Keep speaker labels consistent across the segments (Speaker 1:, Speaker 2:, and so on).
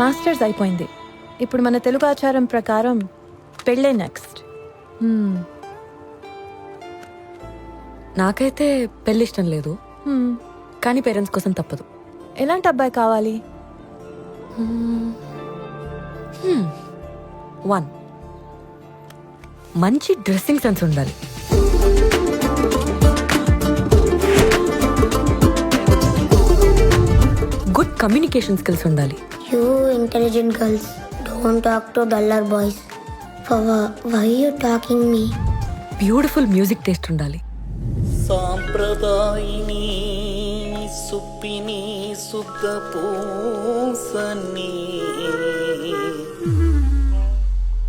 Speaker 1: Masters అయిపోయింది. ఇప్పుడు మన తెలుగు ఆచారం ప్రకారం పెళ్ళే నెక్స్ట్
Speaker 2: నాకైతే పెళ్ళి ఇష్టం లేదు కానీ పేరెంట్స్ కోసం తప్పదు.
Speaker 1: ఎలాంటి అబ్బాయి కావాలి?
Speaker 2: వన్. మంచి డ్రెస్సింగ్ సెన్స్ ఉండాలి. గుడ్ కమ్యూనికేషన్ స్కిల్స్ ఉండాలి.
Speaker 3: You intelligent girls don't talk to duller boys why you talking me
Speaker 2: beautiful music taste ఉండాలి.
Speaker 4: సాంప్రదాయిని సుప్పిని శుద్ధ పూసని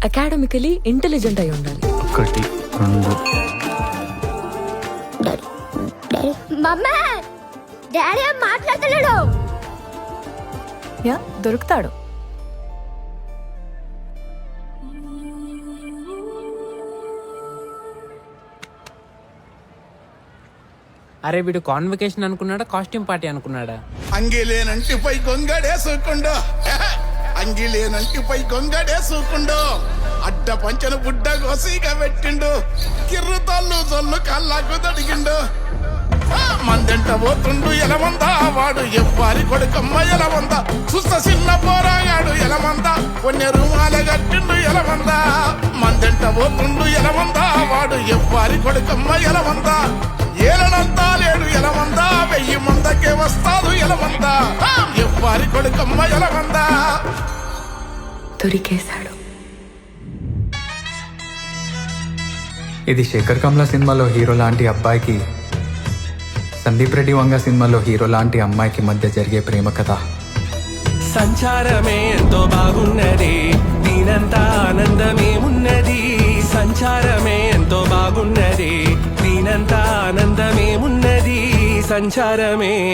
Speaker 2: అకాడమికలీ ఇంటెలిజెంట్ అయి ఉండాలి.
Speaker 5: ఒకటి రెండు.
Speaker 3: డాడీ
Speaker 6: మమ్మ డాడీ మాట్లాడతలేడు?
Speaker 1: యా దొరుకుతాడు.
Speaker 7: అరే వీడు కాన్వకేషన్ అనుకున్నాడా కాస్ట్యూమ్ పార్టీ అనుకున్నాడా?
Speaker 8: అంగిలేనంటిపై గొంగడేసుకుండు. అంగిలేనంటిపై గొంగడేసుకుండు. అడ్డ పంచను బుడ్డ గోసిగా పెట్టిండు. కిర్రు తల్లు జొల్లు కళ్ళకు తడిగిండు. మందెంట పోతుండు ఎలమంద వాడు ఎవ్వారి కొడుకమ్మ ఎలమంద చూస్త చిన్న పోరాగాడు ఎలమంద కొన్ని రుమాల కట్టిండు ఎలమంద మందెంట పోతుండు ఎలమంద వాడు ఎవ్వారి కొడుకమ్మ ఎలమంద ఏలనంతా లేడు ఎలమంద వెయ్యి మందకే వస్తాడు ఎలమంద ఆ, ఎవ్వారి కొడుకమ్మ ఎలమంద
Speaker 2: దొరికేశాడు.
Speaker 5: ఇది శేఖర్ కమల సినిమాలో హీరో లాంటి అబ్బాయికి సందీప్ రెడ్డి వంగ సినిమాలో హీరో లాంటి అమ్మాయికి మధ్య జరిగే ప్రేమ కథ.
Speaker 9: సంచారమే ఎంతో బాగున్నది దీనంతా ఆనందమే ఉన్నది. సంచారమే ఎంతో బాగున్నది దీనంతా ఆనందమే ఉన్నది. సంచారమే.